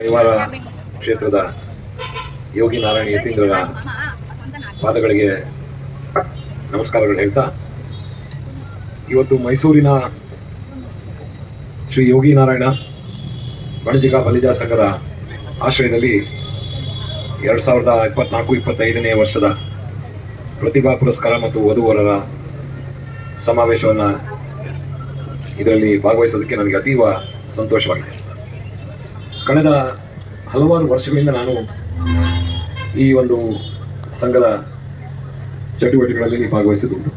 ಕೈವಾರ ಕ್ಷೇತ್ರದ ಯೋಗಿ ನಾರಾಯಣ ಯತೀಂದ್ರರ ಪಾದಗಳಿಗೆ ನಮಸ್ಕಾರಗಳು ಹೇಳ್ತಾ, ಇವತ್ತು ಮೈಸೂರಿನ ಶ್ರೀ ಯೋಗಿ ನಾರಾಯಣ ಬಣಜಿಗ ಬಲಿಜಾ ಸಂಘದ ಆಶ್ರಯದಲ್ಲಿ ಎರಡು ಸಾವಿರದ ಇಪ್ಪತ್ನಾಲ್ಕು, ಇಪ್ಪತ್ತೈದನೇ ವರ್ಷದ ಪ್ರತಿಭಾ ಪುರಸ್ಕಾರ ಮತ್ತು ವಧುವರರ ಸಮಾವೇಶವನ್ನು ಇದರಲ್ಲಿ ಭಾಗವಹಿಸೋದಕ್ಕೆ ನನಗೆ ಅತೀವ ಸಂತೋಷವಾಗಿದೆ. ಕಳೆದ ಹಲವಾರು ವರ್ಷಗಳಿಂದ ನಾನು ಈ ಒಂದು ಸಂಘದ ಚಟುವಟಿಕೆಗಳಲ್ಲಿ ಭಾಗವಹಿಸಿದ್ದುಂಟು.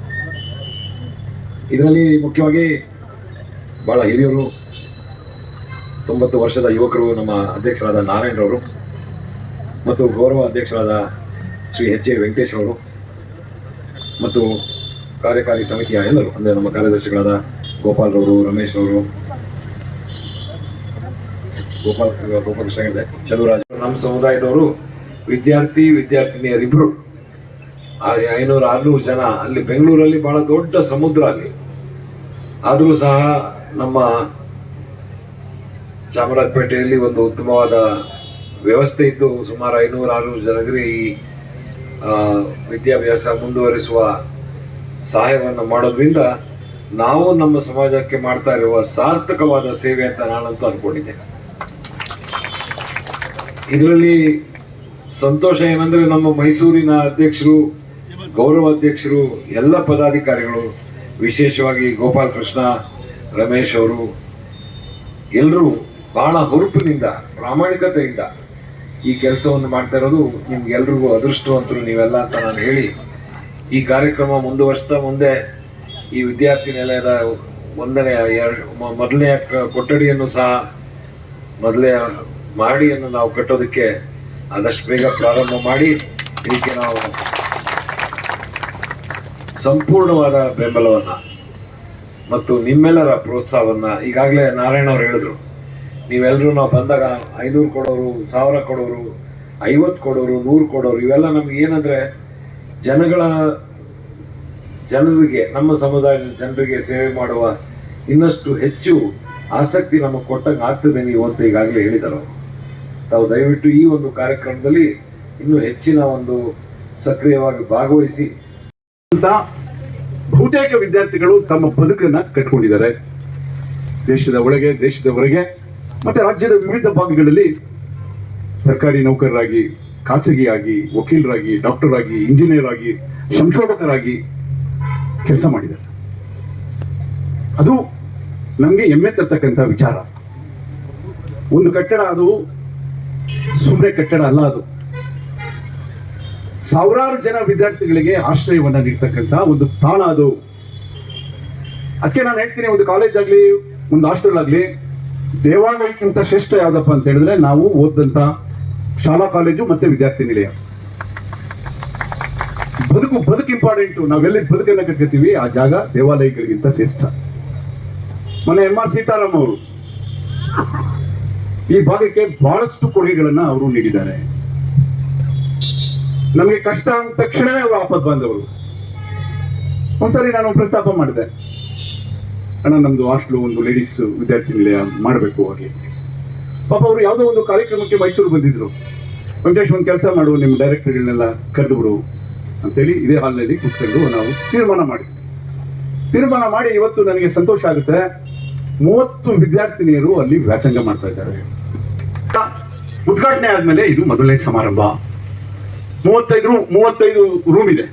ಇದರಲ್ಲಿ ಮುಖ್ಯವಾಗಿ ಬಹಳ ಹಿರಿಯರು, ತೊಂಬತ್ತು ವರ್ಷದ ಯುವಕರು, ನಮ್ಮ ಅಧ್ಯಕ್ಷರಾದ ನಾರಾಯಣರವರು ಮತ್ತು ಗೌರವ ಅಧ್ಯಕ್ಷರಾದ ಶ್ರೀ ಎಚ್ ಎ ವೆಂಕಟೇಶ್ ಅವರು ಮತ್ತು ಕಾರ್ಯಕಾರಿ ಸಮಿತಿಯ ಎಲ್ಲರೂ, ಅಂದರೆ ನಮ್ಮ ಕಾರ್ಯದರ್ಶಿಗಳಾದ ಗೋಪಾಲ್ರವರು ರಮೇಶ್ ಅವರು ಗೋಪಾಲ್ ಗೋಪಾಲಕೃಷ್ಣ ಚಲುವರಾಜ್ ನಮ್ಮ ಸಮುದಾಯದವರು ವಿದ್ಯಾರ್ಥಿ ವಿದ್ಯಾರ್ಥಿನಿಯರಿಬ್ರು ಐನೂರು ಆರ್ನೂರು ಜನ ಅಲ್ಲಿ ಬೆಂಗಳೂರಲ್ಲಿ ಬಹಳ ದೊಡ್ಡ ಸಮುದ್ರ ಅಲ್ಲಿ. ಆದರೂ ಸಹ ನಮ್ಮ ಚಾಮರಾಜಪೇಟೆಯಲ್ಲಿ ಒಂದು ಉತ್ತಮವಾದ ವ್ಯವಸ್ಥೆ ಇದ್ದು ಸುಮಾರು ಐನೂರು ಆರುನೂರು ಜನರಿಗೆ ಈ ವಿದ್ಯಾಭ್ಯಾಸ ಮುಂದುವರಿಸುವ ಸಹಾಯವನ್ನು ಮಾಡೋದ್ರಿಂದ ನಾವು ನಮ್ಮ ಸಮಾಜಕ್ಕೆ ಮಾಡ್ತಾ ಇರುವ ಸಾರ್ಥಕವಾದ ಸೇವೆ ಅಂತ ನಾನಂತೂ ಅನ್ಕೊಂಡಿದ್ದೇನೆ ಇದರಲ್ಲಿ ಸಂತೋಷ ಏನಂದ್ರೆ ನಮ್ಮ ಮೈಸೂರಿನ ಅಧ್ಯಕ್ಷರು, ಗೌರವ ಅಧ್ಯಕ್ಷರು, ಎಲ್ಲ ಪದಾಧಿಕಾರಿಗಳು, ವಿಶೇಷವಾಗಿ ಗೋಪಾಲ್ ಕೃಷ್ಣ ರಮೇಶ್ ಅವರು ಎಲ್ಲರೂ ಬಹಳ ಹುರುಪಿನಿಂದ, ಪ್ರಾಮಾಣಿಕತೆಯಿಂದ ಈ ಕೆಲಸವನ್ನು ಮಾಡ್ತಾ ಇರೋದು ನಿಮ್ಗೆಲ್ರಿಗೂ ಅದೃಷ್ಟವಂತರು ನೀವೆಲ್ಲ ಅಂತ ನಾನು ಹೇಳಿ ಈ ಕಾರ್ಯಕ್ರಮ ಮುಂದುವರಿಸ್ತಾ ಮುಂದೆ ಈ ವಿದ್ಯಾರ್ಥಿ ನಿಲಯದ ಒಂದನೇ ಎರಡು ಮೊದಲನೆಯ ಕೊಠಡಿಯನ್ನು ಸಹ ಮೊದಲೇ ಮಾಡಿಯನ್ನು ನಾವು ಕಟ್ಟೋದಕ್ಕೆ ಆದಷ್ಟು ಬೇಗ ಪ್ರಾರಂಭ ಮಾಡಿ, ಇದಕ್ಕೆ ನಾವು ಸಂಪೂರ್ಣವಾದ ಬೆಂಬಲವನ್ನ ಮತ್ತು ನಿಮ್ಮೆಲ್ಲರ ಪ್ರೋತ್ಸಾಹವನ್ನ ಈಗಾಗಲೇ ನಾರಾಯಣ ಅವರು ಹೇಳಿದ್ರು. ನೀವೆಲ್ಲರೂ ನಾವು ಬಂದಾಗ ಐನೂರು ಕೊಡೋರು, ಸಾವಿರ ಕೊಡೋರು, ಐವತ್ತು ಕೊಡೋರು, ನೂರು ಕೊಡೋರು, ಇವೆಲ್ಲ ನಮ್ಗೆ ಏನಂದ್ರೆ ಜನಗಳ, ಜನರಿಗೆ, ನಮ್ಮ ಸಮುದಾಯದ ಜನರಿಗೆ ಸೇವೆ ಮಾಡುವ ಇನ್ನಷ್ಟು ಹೆಚ್ಚು ಆಸಕ್ತಿ ನಮಗೆ ಕೊಟ್ಟಂಗೆ ಆಗ್ತದೆ ನೀವು ಅಂತ ಈಗಾಗಲೇ ಹೇಳಿದರು ತಾವು ದಯವಿಟ್ಟು ಈ ಒಂದು ಕಾರ್ಯಕ್ರಮದಲ್ಲಿ ಇನ್ನೂ ಹೆಚ್ಚಿನ ಒಂದು ಸಕ್ರಿಯವಾಗಿ ಭಾಗವಹಿಸಿ. ಅಂತ ಬಹುತೇಕ ವಿದ್ಯಾರ್ಥಿಗಳು ತಮ್ಮ ಬದುಕನ್ನ ಕಟ್ಕೊಂಡಿದ್ದಾರೆ. ದೇಶದ ಒಳಗೆ, ದೇಶದ ಹೊರಗೆ, ಮತ್ತೆ ರಾಜ್ಯದ ವಿವಿಧ ಭಾಗಗಳಲ್ಲಿ ಸರ್ಕಾರಿ ನೌಕರರಾಗಿ, ಖಾಸಗಿಯಾಗಿ, ವಕೀಲರಾಗಿ ಡಾಕ್ಟರ್ ಆಗಿ ಇಂಜಿನಿಯರ್ ಆಗಿ ಸಂಶೋಧಕರಾಗಿ ಕೆಲಸ ಮಾಡಿದ್ದಾರೆ. ಅದು ನಮಗೆ ಹೆಮ್ಮೆ ತರ್ತಕ್ಕಂಥ ವಿಚಾರ. ಒಂದು ಕಟ್ಟಡ ಅದು ಸುಮ್ಮನೆ ಕಟ್ಟಡ ಅಲ್ಲ ಅದು. ಸಾವಿರಾರು ಜನ ವಿದ್ಯಾರ್ಥಿಗಳಿಗೆ ಆಶ್ರಯವನ್ನು ನೀಡ್ತಕ್ಕಂಥ ಒಂದು ತಾಣ ಅದು. ಅದಕ್ಕೆ ನಾನು ಹೇಳ್ತೀನಿ, ಒಂದು ಕಾಲೇಜ್ ಆಗಲಿ, ಒಂದು ಹಾಸ್ಟೆಲ್ ಆಗಲಿ, ದೇವಾಲಯಕ್ಕಿಂತ ಶ್ರೇಷ್ಠ ಯಾವುದಪ್ಪ ಅಂತ ಹೇಳಿದ್ರೆ ನಾವು ಓದಂತ ಶಾಲಾ ಕಾಲೇಜು ಮತ್ತೆ ವಿದ್ಯಾರ್ಥಿ ನಿಲಯ. ಬದುಕು ಬದುಕು ಇಂಪಾರ್ಟೆಂಟು ನಾವೆಲ್ಲಿ ಬದುಕನ್ನು ಕಟ್ಕೋತೀವಿ? ಆ ಜಾಗ ದೇವಾಲಯಗಳಿಗಿಂತ ಶ್ರೇಷ್ಠ. ಮೊನ್ನೆ ಎಂ ಆರ್ ಸೀತಾರಾಮ್ ಅವರು ಈ ಭಾಗಕ್ಕೆ ಬಹಳಷ್ಟು ಕೊಡುಗೆಗಳನ್ನ ಅವರು ನೀಡಿದ್ದಾರೆ. ನಮಗೆ ಕಷ್ಟ ಅಂದ ತಕ್ಷಣವೇ ಅವರು ಆಪತ್ ಬಾಂಧವರು ಒಂದ್ಸರಿ ನಾನು ಪ್ರಸ್ತಾಪ ಮಾಡಿದೆ. ಅಣ್ಣ, ನಮ್ದು ಹಾಸ್ಟ್ಲು ಒಂದು ಲೇಡೀಸ್ ವಿದ್ಯಾರ್ಥಿ ನಿಲಯ ಮಾಡಬೇಕು ಹಾಗೆ ಪಾಪ ಅವರು ಯಾವುದೋ ಒಂದು ಕಾರ್ಯಕ್ರಮಕ್ಕೆ ಮೈಸೂರು ಬಂದಿದ್ರು. ವೆಂಕಟೇಶ್ ಒಂದು ಕೆಲಸ ಮಾಡು ನಿಮ್ಮ ಡೈರೆಕ್ಟರ್ಗಳನ್ನೆಲ್ಲ ಕರೆದುಬಿಡು ಅಂತೇಳಿ ಇದೇ ಹಾಲ್ನಲ್ಲಿ ಕೂತ್ಕೊಂಡು ನಾವು ತೀರ್ಮಾನ ಮಾಡಿ ತೀರ್ಮಾನ ಮಾಡಿ ಇವತ್ತು ನನಗೆ ಸಂತೋಷ ಆಗುತ್ತೆ. ಮೂವತ್ತು ವಿದ್ಯಾರ್ಥಿನಿಯರು ಅಲ್ಲಿ ವ್ಯಾಸಂಗ ಮಾಡ್ತಾ ಇದ್ದಾರೆ. ಉದ್ಘಾಟನೆ ಆದ್ಮೇಲೆ ಇದು ಮೊದಲನೇ ಸಮಾರಂಭ. ಮೂವತ್ತೈದು ಮೂವತ್ತೈದು ರೂಮ್ ಇದೆ.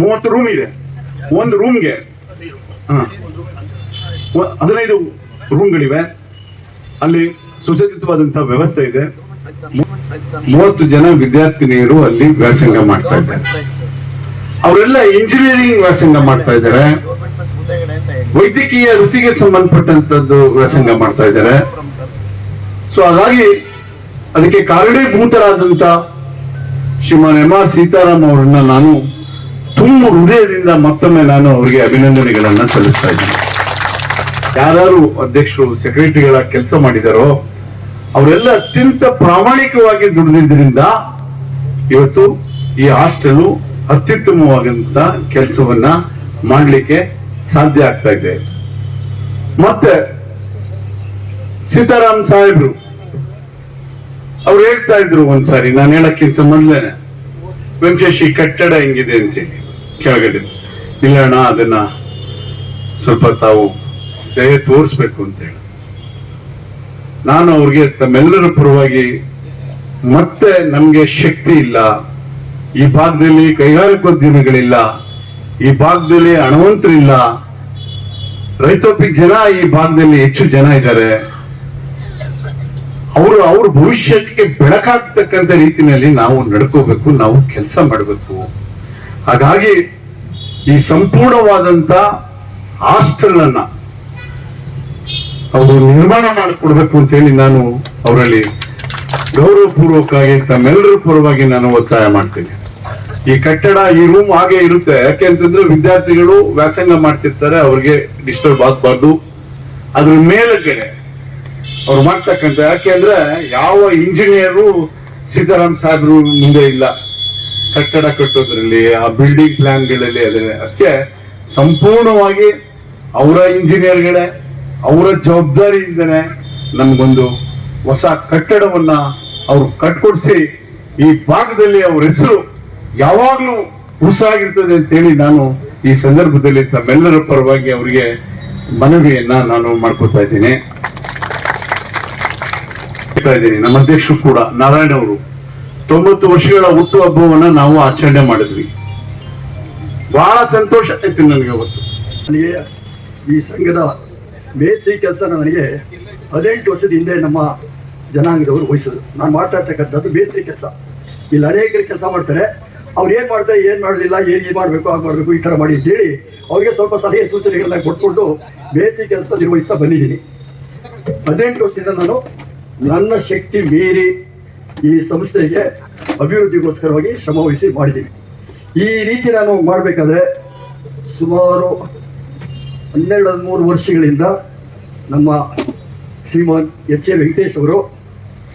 ಮೂವತ್ತು ರೂಮ್ ಇದೆ. ಒಂದು ರೂಮ್ಗೆ ಹದಿನೈದು ರೂಮ್ಗಳಿವೆ ಅಲ್ಲಿ ಸುಸಜ್ಜಿತವಾದಂಥ ವ್ಯವಸ್ಥೆ ಇದೆ. ಮೂವತ್ತು ಜನ ವಿದ್ಯಾರ್ಥಿನಿಯರು ಅಲ್ಲಿ ವ್ಯಾಸಂಗ ಮಾಡ್ತಾ ಇದ್ದಾರೆ. ಅವರೆಲ್ಲ ಇಂಜಿನಿಯರಿಂಗ್ ವ್ಯಾಸಂಗ ಮಾಡ್ತಾ ಇದ್ದಾರೆ. ವೈದ್ಯಕೀಯ ವೃತ್ತಿಗೆ ಸಂಬಂಧಪಟ್ಟಂತದ್ದು ವ್ಯಾಸಂಗ ಮಾಡ್ತಾ ಇದ್ದಾರೆ. ಸೊ ಹಾಗಾಗಿ ಅದಕ್ಕೆ ಕಾರಣೀಭೂತರಾದಂತ ಶ್ರೀಮಾನ್ ಎಂ ಆರ್ ಸೀತಾರಾಮ್ ಅವರನ್ನ ನಾನು ತುಂಬ ಹೃದಯದಿಂದ ಮತ್ತೊಮ್ಮೆ ನಾನು ಅವರಿಗೆ ಅಭಿನಂದನೆಗಳನ್ನ ಸಲ್ಲಿಸ್ತಾ ಇದ್ದೀನಿ. ಯಾರು ಅಧ್ಯಕ್ಷರು, ಸೆಕ್ರೆಟರಿಗಳ ಕೆಲಸ ಮಾಡಿದಾರೋ, ಅವರೆಲ್ಲ ಅತ್ಯಂತ ಪ್ರಾಮಾಣಿಕವಾಗಿ ದುಡಿದಿದ್ದರಿಂದ ಇವತ್ತು ಈ ಹಾಸ್ಟೆಲು ಅತ್ಯುತ್ತಮವಾದಂತ ಕೆಲಸವನ್ನ ಮಾಡಲಿಕ್ಕೆ ಸಾಧ್ಯ ಆಗ್ತಾ ಇದೆ. ಮತ್ತೆ ಸೀತಾರಾಮ್ ಸಾಹೇಬ್ರು, ಅವ್ರು ಹೇಳ್ತಾ ಇದ್ರು ಒಂದ್ಸಾರಿ, ನಾನು ಹೇಳಕ್ಕಿಂತ ಮೊದ್ಲೇನೆ, ವೆಂಕಟೇಶ್ ಕಟ್ಟಡ ಹೆಂಗಿದೆ ಅಂತೇಳಿ ಕೆಳಗಡೆ. ಇಲ್ಲ ಅಣ್ಣ, ಅದನ್ನ ಸ್ವಲ್ಪ ತಾವು ದಯ ತೋರಿಸ್ಬೇಕು ಅಂತೇಳಿ ನಾನು ಅವ್ರಿಗೆ ತಮ್ಮೆಲ್ಲರ ಪರವಾಗಿ ಮತ್ತೆ ನಮ್ಗೆ ಶಕ್ತಿ ಇಲ್ಲ, ಈ ಭಾಗದಲ್ಲಿ ಕೈಗಾರಿಕೋದ್ಯಮಿಗಳಿಲ್ಲ ಈ ಭಾಗದಲ್ಲಿ ಹಣವಂತರಿಲ್ಲ. ರೈತೋಪಿ ಜನ ಈ ಭಾಗದಲ್ಲಿ ಹೆಚ್ಚು ಜನ ಇದ್ದಾರೆ. ಅವರು ಅವ್ರ ಭವಿಷ್ಯಕ್ಕೆ ಬೆಳಕಾಗ್ತಕ್ಕಂಥ ರೀತಿಯಲ್ಲಿ ನಾವು ನಡ್ಕೋಬೇಕು, ನಾವು ಕೆಲಸ ಮಾಡಬೇಕು. ಹಾಗಾಗಿ ಈ ಸಂಪೂರ್ಣವಾದಂತ ಹಾಸ್ಟೆಲ್ ಅವರು ನಿರ್ಮಾಣ ಮಾಡಿಕೊಡ್ಬೇಕು ಅಂತೇಳಿ ನಾನು ಅವರಲ್ಲಿ ಗೌರವಪೂರ್ವಕವಾಗಿ ತಮ್ಮೆಲ್ಲರ ಪರವಾಗಿ ನಾನು ಒತ್ತಾಯ ಮಾಡ್ತೀನಿ. ಈ ಕಟ್ಟಡ ಈ ರೂಮ್ ಹಾಗೆ ಇರುತ್ತೆ. ಯಾಕೆ ಅಂತಂದ್ರೆ ವಿದ್ಯಾರ್ಥಿಗಳು ವ್ಯಾಸಂಗ ಮಾಡ್ತಿರ್ತಾರೆ, ಅವ್ರಿಗೆ ಡಿಸ್ಟರ್ಬ್ ಆಗ್ಬಾರ್ದು. ಅದ್ರ ಮೇಲುಗಡೆ ಅವ್ರು ಮಾಡ್ತಕ್ಕಂಥ ಯಾಕೆ ಅಂದ್ರೆ ಯಾವ ಇಂಜಿನಿಯರು ಸೀತಾರಾಮ್ ಸಾಹೇಬ್ರು ಮುಂದೆ ಇಲ್ಲ. ಕಟ್ಟಡ ಕಟ್ಟೋದ್ರಲ್ಲಿ, ಆ ಬಿಲ್ಡಿಂಗ್ ಪ್ಲಾನ್ಗಳಲ್ಲಿ ಅದೇ. ಅದಕ್ಕೆ ಸಂಪೂರ್ಣವಾಗಿ ಅವರ ಇಂಜಿನಿಯರ್ಗಳೇ ಅವರ ಜವಾಬ್ದಾರಿಯಿಂದನೇ ನಮ್ಗೊಂದು ಹೊಸ ಕಟ್ಟಡವನ್ನ ಅವ್ರು ಕಟ್ಕೊಡ್ಸಿ ಈ ಭಾಗದಲ್ಲಿ ಅವ್ರ ಹೆಸರು ಯಾವಾಗ್ಲೂ ಅಂತ ಅಂತೇಳಿ ನಾನು ಈ ಸಂದರ್ಭದಲ್ಲಿ ತಮ್ಮೆಲ್ಲರ ಪರವಾಗಿ ಅವರಿಗೆ ಮನವಿಯನ್ನ ನಾನು ಮಾಡ್ಕೊತಾ ಇದ್ದೀನಿ, ನಮ್ಮ ಅಧ್ಯಕ್ಷರು ಕೂಡ, ನಾರಾಯಣ ಅವರು, ತೊಂಬತ್ತು ವರ್ಷಗಳ ಹುಟ್ಟು ಹಬ್ಬವನ್ನ ನಾವು ಆಚರಣೆ ಮಾಡಿದ್ವಿ. ಬಹಳ ಸಂತೋಷ ಆಯ್ತು ನನಗೆ ಅವತ್ತು. ನನಗೆ ಈ ಸಂಘದ ಮೇಸ್ತ್ರಿ ಕೆಲಸ ನನಗೆ ಹದಿನೆಂಟು ವರ್ಷದ ಹಿಂದೆ ನಮ್ಮ ಜನಾಂಗದವರು ವಹಿಸಿದ್ರು. ನಾನು ಮಾಡ್ತಾ ಇರ್ತಕ್ಕಂಥದ್ದು ಮೇಸ್ತ್ರಿ ಕೆಲಸ. ಇಲ್ಲಿ ಅನೇಕರು ಕೆಲಸ ಮಾಡ್ತಾರೆ. ಅವ್ರು ಏನು ಮಾಡ್ತಾರೆ, ಏನು ಮಾಡಲಿಲ್ಲ ಏನು ಮಾಡಬೇಕು, ಹಾಗೆ ಮಾಡಬೇಕು, ಈ ಥರ ಮಾಡಿ ಅಂತೇಳಿ ಅವ್ರಿಗೆ ಸ್ವಲ್ಪ ಸಲಹೆ ಸೂಚನೆಗಳನ್ನ ಕೊಟ್ಕೊಂಡು ಬೇಸಿಗೆ ಕೆಲಸ ನಿರ್ವಹಿಸ್ತಾ ಬಂದಿದ್ದೀನಿ. ಹದಿನೆಂಟು ವರ್ಷದಿಂದ ನಾನು ನನ್ನ ಶಕ್ತಿ ಮೀರಿ ಈ ಸಂಸ್ಥೆಗೆ ಅಭಿವೃದ್ಧಿಗೋಸ್ಕರವಾಗಿ ಶ್ರಮವಹಿಸಿ ಮಾಡಿದ್ದೀನಿ. ಈ ರೀತಿ ನಾನು ಮಾಡಬೇಕಾದ್ರೆ ಸುಮಾರು ಹನ್ನೆರಡು, ಹದಿಮೂರು ವರ್ಷಗಳಿಂದ ನಮ್ಮ ಶ್ರೀಮಾನ್ ಎಚ್ ಎ ವೆಂಕಟೇಶ್ ಅವರು,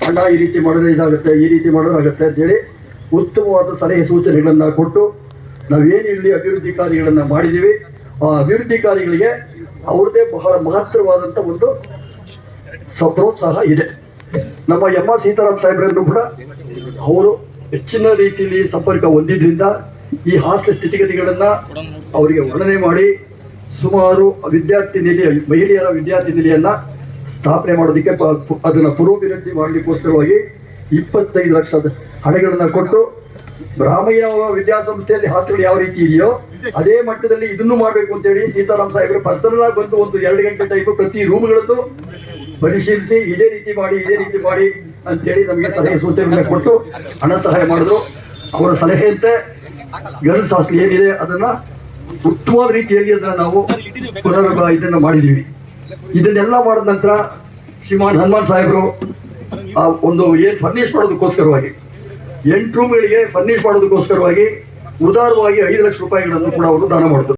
ಅಣ್ಣ, ಈ ರೀತಿ ಮಾಡಿದ್ರೆ ಇದಾಗುತ್ತೆ, ಈ ರೀತಿ ಮಾಡಿದ್ರೆ ಆಗುತ್ತೆ ಅಂತೇಳಿ ಉತ್ತಮವಾದ ಸಲಹೆ ಸೂಚನೆಗಳನ್ನು ಕೊಟ್ಟು ನಾವೇನು ಇಲ್ಲಿ ಅಭಿವೃದ್ಧಿ ಕಾರ್ಯಗಳನ್ನು ಮಾಡಿದ್ದೀವಿ ಆ ಅಭಿವೃದ್ಧಿ ಕಾರ್ಯಗಳಿಗೆ ಅವ್ರದ್ದೇ ಬಹಳ ಮಹತ್ತರವಾದಂಥ ಒಂದು ಪ್ರೋತ್ಸಾಹ ಇದೆ. ನಮ್ಮ ಎಂ ಆರ್ ಸೀತಾರಾಮ್ ಸಾಹೇಬ್ರನ್ನು ಕೂಡ ಅವರು ಹೆಚ್ಚಿನ ರೀತಿಯಲ್ಲಿ ಸಂಪರ್ಕ ಹೊಂದಿದ್ರಿಂದ ಈ ಹಾಸ್ಟೆಲ್ ಸ್ಥಿತಿಗತಿಗಳನ್ನು ಅವರಿಗೆ ವರ್ಣನೆ ಮಾಡಿ ಸುಮಾರು ವಿದ್ಯಾರ್ಥಿ ನಿಲಯ, ಮಹಿಳೆಯರ ವಿದ್ಯಾರ್ಥಿ ನಿಲಯನ್ನ ಸ್ಥಾಪನೆ ಮಾಡೋದಕ್ಕೆ ಅದನ್ನ ಪೂರ್ವಭಿವೃದ್ಧಿ ಮಾಡಲಿಕ್ಕೋಸ್ಕರವಾಗಿ ಇಪ್ಪತ್ತೈದು ಲಕ್ಷದ ಹಣಗಳನ್ನು ಕೊಟ್ಟು ಬ್ರಾಹ್ಮಯ್ಯ ವಿದ್ಯಾಸಂಸ್ಥೆಯಲ್ಲಿ ಹಾಸ್ಟೆಲ್ ಯಾವ ರೀತಿ ಇದೆಯೋ ಅದೇ ಮಟ್ಟದಲ್ಲಿ ಇದನ್ನು ಮಾಡಬೇಕು ಅಂತೇಳಿ ಸೀತಾರಾಮ್ ಸಾಹೇಬರು ಪರ್ಸನಲ್ ಆಗಿ ಬಂದು ಒಂದು ಎರಡು ಗಂಟೆ ಟೈಪ್ ಪ್ರತಿ ರೂಮ್ಗಳದ್ದು ಪರಿಶೀಲಿಸಿ ಇದೇ ರೀತಿ ಮಾಡಿ, ಇದೇ ರೀತಿ ಮಾಡಿ ಅಂತೇಳಿ ನಮಗೆ ಸಲಹೆ ಸೂಚನೆಗಳನ್ನ ಕೊಟ್ಟು ಹಣ ಸಹಾಯ ಮಾಡಿದ್ರು. ಅವರ ಸಲಹೆಯಂತೆ ಗರ್ಲ್ಸ್ ಹಾಸ್ಟೆಲ್ ಏನಿದೆ ಅದನ್ನ ಉತ್ತಮವಾದ ರೀತಿಯಲ್ಲಿ ಅದನ್ನ ನಾವು ಪುನರ್ ಇದನ್ನ ಮಾಡಿದೀವಿ. ಇದನ್ನೆಲ್ಲ ಮಾಡಿದ ನಂತರ ಶ್ರೀಮಾನ್ ಹನುಮಾನ್ ಸಾಹೇಬರು ಆ ಒಂದು ಏನ್ ಫರ್ನಿಷ್ ಮಾಡೋದಕ್ಕೋಸ್ಕರವಾಗಿ ಎಂಟು ರೂಮ್ಗಳಿಗೆ ಫರ್ನಿಷ್ ಮಾಡೋದಕ್ಕೋಸ್ಕರವಾಗಿ ಉದಾರವಾಗಿ ಐದು ಲಕ್ಷ ರೂಪಾಯಿಗಳನ್ನು ಕೂಡ ಅವರು ದಾನ ಮಾಡಿದ್ರು.